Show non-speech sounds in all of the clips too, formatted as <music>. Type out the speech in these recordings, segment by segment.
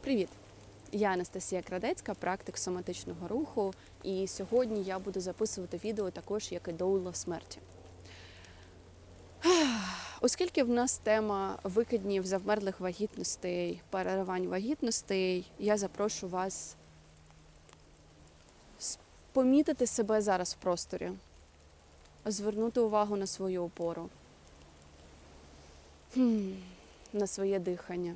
Привіт! Я Анастасія Крадецька, практик соматичного руху, і сьогодні я буду записувати відео також як і доула смерті. <sighs> Оскільки в нас тема викиднів завмерлих вагітностей, переривань вагітностей, я запрошу вас помітити себе зараз в просторі, звернути увагу на свою опору, на своє дихання.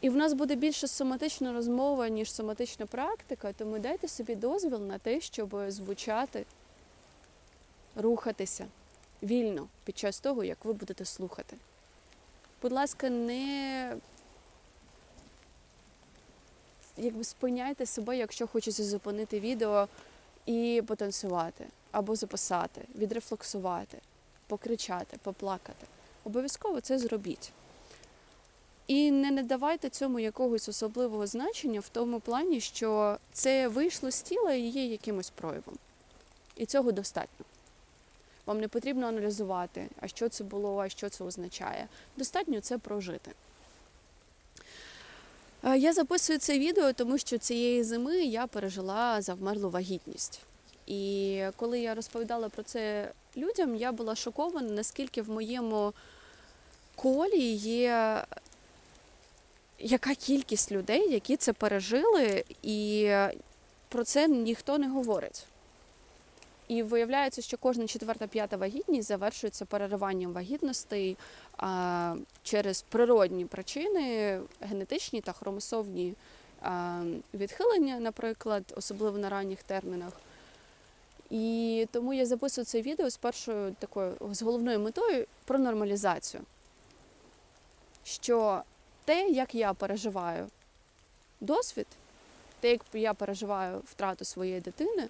І в нас буде більше соматична розмова, ніж соматична практика, тому дайте собі дозвіл на те, щоб звучати, рухатися вільно під час того, як ви будете слухати. Будь ласка, не якби спиняйте себе, якщо хочеться зупинити відео і потанцювати, або записати, відрефлексувати, покричати, поплакати. Обов'язково це зробіть. І не надавайте цьому якогось особливого значення в тому плані, що це вийшло з тіла і є якимось проявом. І цього достатньо. Вам не потрібно аналізувати, а що це було, а що це означає. Достатньо це прожити. Е, Я записую це відео, тому що цієї зими я пережила завмерлу вагітність. І коли я розповідала про це людям, я була шокована, наскільки в моєму колі є яка кількість людей, які це пережили, і про це ніхто не говорить. І виявляється, що кожна четверта-п'ята вагітність завершується перериванням вагітностей а, через природні причини, генетичні та хромосомні а, відхилення, наприклад, особливо на ранніх термінах. І тому я записую це відео з першою такою з головною метою про нормалізацію. Що те, як я переживаю досвід, те, як я переживаю втрату своєї дитини,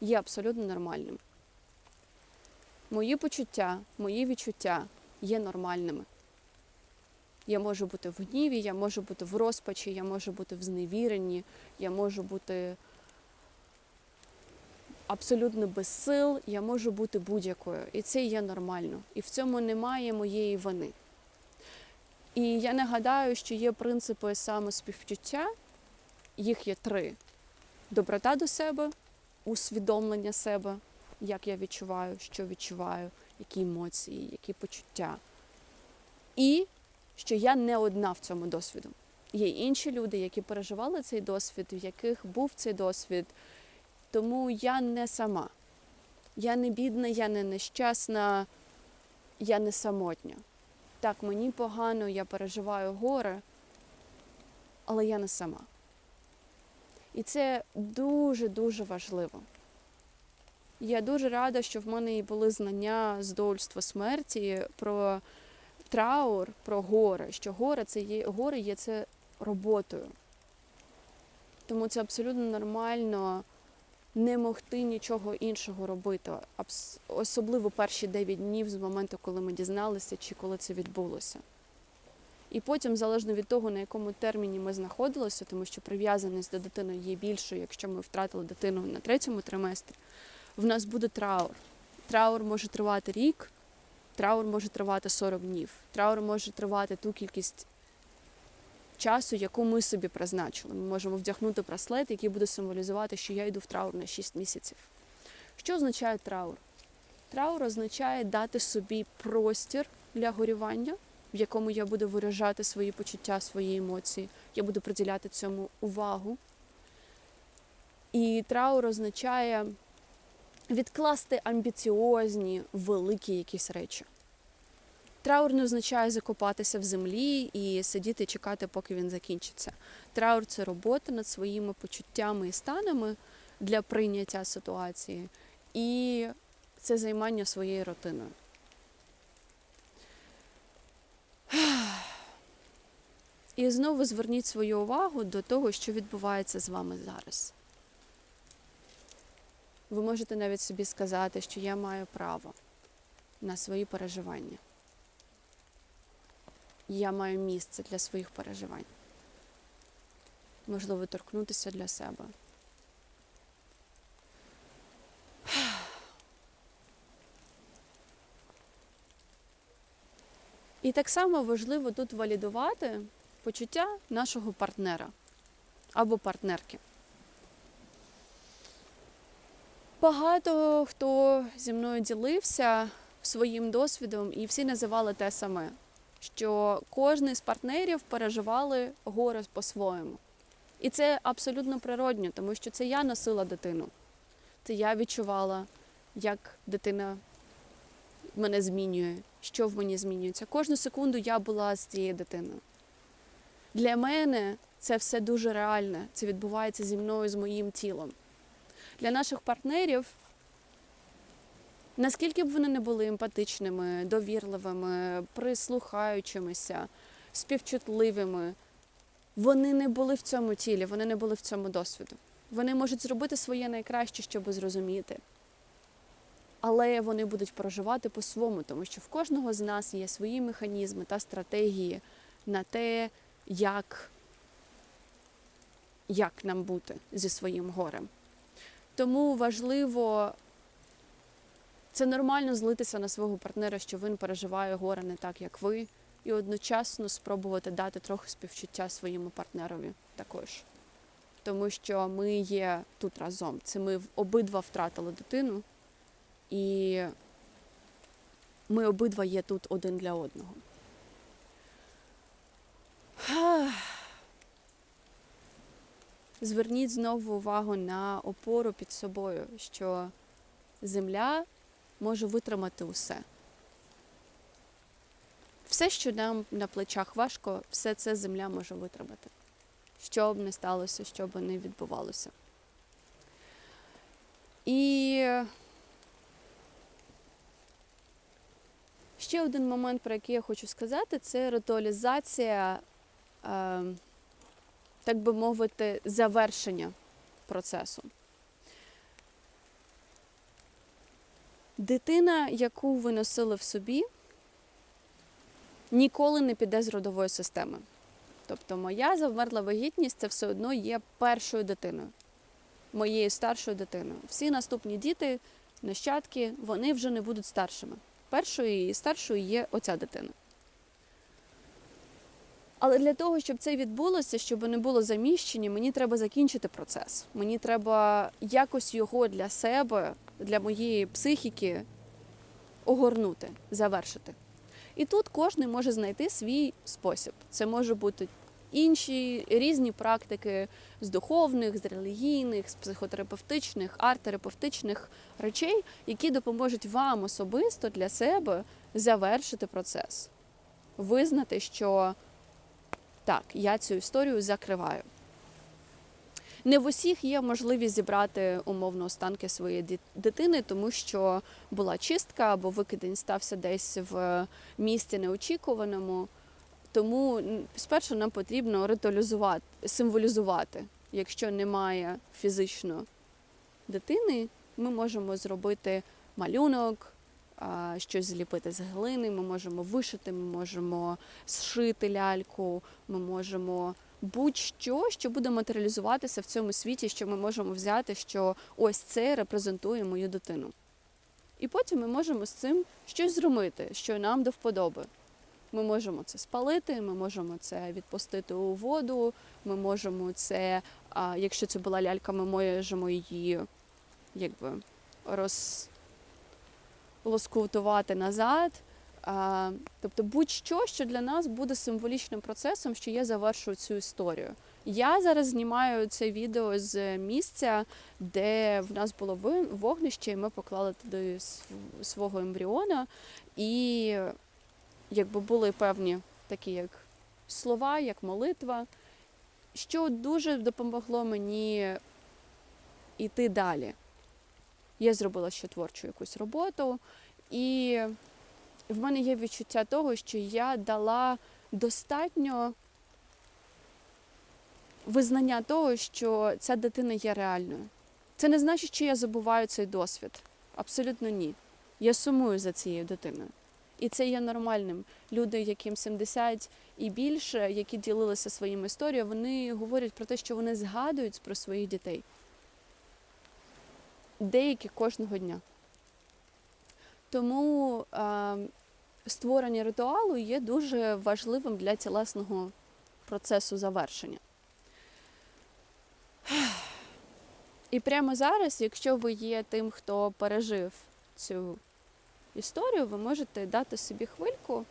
є абсолютно нормальним. Мої почуття, мої відчуття є нормальними. Я можу бути в гніві, я можу бути в розпачі, я можу бути в зневіренні, я можу бути абсолютно без сил, я можу бути будь-якою. І це є нормально. І в цьому немає моєї вини. І я нагадаю, що є принципи самоспівчуття, їх є три: доброта до себе, усвідомлення себе, як я відчуваю, що відчуваю, які емоції, які почуття. І що я не одна в цьому досвіду. Є інші люди, які переживали цей досвід, в яких був цей досвід. Тому я не сама. Я не бідна, я не нещасна, я не самотня так, мені погано, я переживаю горе, але я не сама. І це дуже-дуже важливо. Я дуже рада, що в мене і були знання з доульства смерті про траур, про горе, що горе це є горе є це роботою. Тому це абсолютно нормально не могти нічого іншого робити, особливо перші 9 днів з моменту, коли ми дізналися, чи коли це відбулося. І потім, залежно від того, на якому терміні ми знаходилися, тому що прив'язаність до дитини є більшою, якщо ми втратили дитину на третьому триместрі, в нас буде траур. Траур може тривати рік, траур може тривати 40 днів, траур може тривати ту кількість часу, яку ми собі призначили. Ми можемо вдягнути браслет, який буде символізувати, що я йду в траур на 6 місяців. Що означає траур? Траур означає дати собі простір для горювання, в якому я буду виражати свої почуття, свої емоції. Я буду приділяти цьому увагу. І траур означає відкласти амбіціозні, великі якісь речі. Траур не означає закопатися в землі і сидіти чекати, поки він закінчиться. Траур це робота над своїми почуттями і станами для прийняття ситуації, і це займання своєю рутиною. І знову зверніть свою увагу до того, що відбувається з вами зараз. Ви можете навіть собі сказати, що я маю право на свої переживання я маю місце для своїх переживань. Можливо, торкнутися для себе. І так само важливо тут валідувати почуття нашого партнера або партнерки. Багато хто зі мною ділився своїм досвідом, і всі називали те саме, що кожен з партнерів переживали горе по-своєму. І це абсолютно природньо, тому що це я носила дитину. Це я відчувала, як дитина мене змінює, що в мені змінюється. Кожну секунду я була з цією дитиною. Для мене це все дуже реальне. Це відбувається зі мною, з моїм тілом. Для наших партнерів, наскільки б вони не були емпатичними, довірливими, прислухаючимися, співчутливими, вони не були в цьому тілі, вони не були в цьому досвіду. Вони можуть зробити своє найкраще, щоб зрозуміти. Але вони будуть проживати по-своєму, тому що в кожного з нас є свої механізми та стратегії на те, як, як нам бути зі своїм горем. Тому важливо, це нормально злитися на свого партнера, що він переживає горе не так, як ви, і одночасно спробувати дати трохи співчуття своєму партнерові також. Тому що ми є тут разом. Це ми обидва втратили дитину, і ми обидва є тут один для одного. <sighs> Зверніть знову увагу на опору під собою, що земля може витримати усе. Все, що нам на плечах важко, все це земля може витримати. Що б не сталося, що б не відбувалося. І ще один момент, про який я хочу сказати, це ритуалізація, е, так би мовити, завершення процесу. Дитина, яку ви носили в собі, ніколи не піде з родової системи. Тобто моя завмерла вагітність це все одно є першою дитиною, моєю старшою дитиною. Всі наступні діти, нащадки, вони вже не будуть старшими. Першою і старшою є оця дитина. Але для того, щоб це відбулося, щоб не було заміщення, мені треба закінчити процес. Мені треба якось його для себе, для моєї психіки огорнути, завершити. І тут кожен може знайти свій спосіб. Це може бути інші різні практики з духовних, з релігійних, з психотерапевтичних, арт-терапевтичних речей, які допоможуть вам особисто для себе завершити процес, визнати, що так, я цю історію закриваю. Не в усіх є можливість зібрати умовно останки своєї дитини, тому що була чистка або викидень стався десь в місці неочікуваному. Тому спершу нам потрібно ритуалізувати, символізувати. Якщо немає фізично дитини, ми можемо зробити малюнок, щось зліпити з глини, ми можемо вишити, ми можемо зшити ляльку, ми можемо будь-що, що буде матеріалізуватися в цьому світі, що ми можемо взяти, що ось це репрезентує мою дитину. І потім ми можемо з цим щось зробити, що нам до вподоби. Ми можемо це спалити, ми можемо це відпустити у воду, ми можемо це, а, якщо це була лялька, ми можемо її якби роз... лоскутувати назад. Тобто будь-що, що для нас буде символічним процесом, що я завершую цю історію. Я зараз знімаю це відео з місця, де в нас було вогнище, і ми поклали туди свого ембріона. І якби були певні такі як слова, як молитва, що дуже допомогло мені йти далі. Я зробила ще творчу якусь роботу, і в мене є відчуття того, що я дала достатньо визнання того, що ця дитина є реальною. Це не значить, що я забуваю цей досвід. Абсолютно ні. Я сумую за цією дитиною. І це є нормальним. Люди, яким 70 і більше, які ділилися своїми історіями, вони говорять про те, що вони згадують про своїх дітей. Деякі кожного дня. Тому е, створення ритуалу є дуже важливим для тілесного процесу завершення. І прямо зараз, якщо ви є тим, хто пережив цю історію, ви можете дати собі хвильку,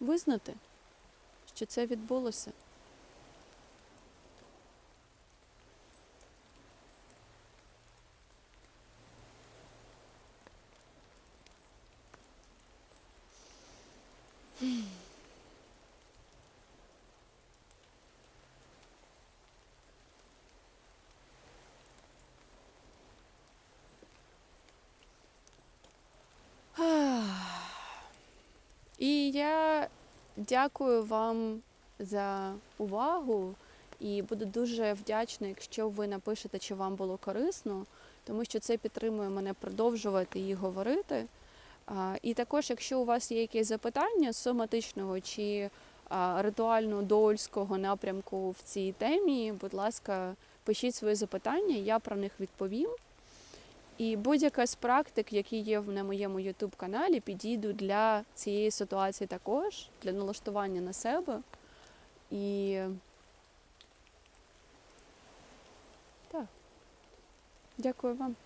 визнати, що це відбулося. І я дякую вам за увагу і буду дуже вдячна, якщо ви напишете, чи вам було корисно, тому що це підтримує мене продовжувати її говорити. І також, якщо у вас є якісь запитання соматичного чи ритуально-доульського напрямку в цій темі, будь ласка, пишіть свої запитання, я про них відповім. І будь-яка з практик, які є на моєму youtube каналі, підійду для цієї ситуації також, для налаштування на себе. І так, дякую вам.